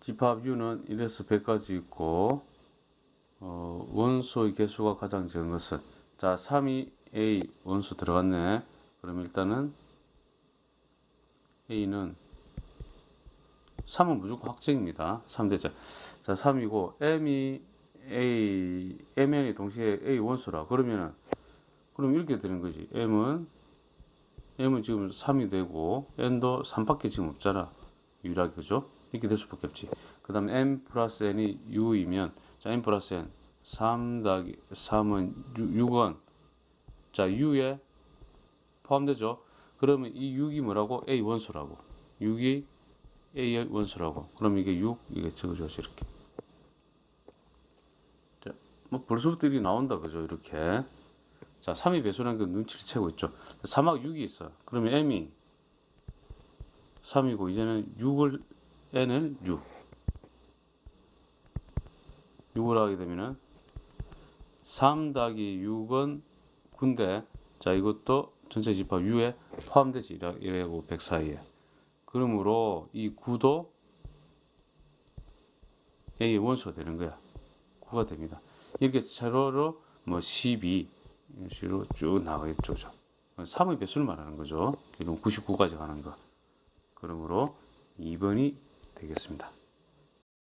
집합 U는 1에서 100까지 있고 어, 원소의 개수가 가장 적은 것은 자 3이 A 원소 들어갔네. 그럼 일단은 A는 3은 무조건 확정입니다. 3대자. 자 3이고 M이 A MN이 동시에 A 원소라. 그러면은 그럼 이렇게 되는 거지. M은 M은 지금 3이 되고 N도 3밖에 지금 없잖아. 유일하게 그죠 이렇게 될 수밖에 없지. 그 다음에 M 플러스 N이 U이면 자 M 플러스 N. 3 더하기 3은 6은. 자 U에 포함되죠. 그러면 이 6이 뭐라고? A 원소라고. 6이 A의 원소라고. 그럼 이게 6 이게 적어줘 이렇게. 자, 뭐 벌써부터 이게 나온다 그죠? 이렇게. 자 3이 배수라는 건 눈치를 채고 있죠. 3하고 6이 있어. 그러면 M이 3이고 이제는 6을 N을 6 6을 하게 되면은 3 더하기 6은 9인데 자 이것도 전체 집합 U에 포함되지 이래고 100 사이에. 그러므로 이 9도 A의 원소가 되는 거야. 9가 됩니다. 이렇게 차로로 뭐 12 이런 식으로 쭉 나가겠죠 3의 배수를 말하는 거죠. 결국 99까지 가는 거. 그러므로 2번이 되겠습니다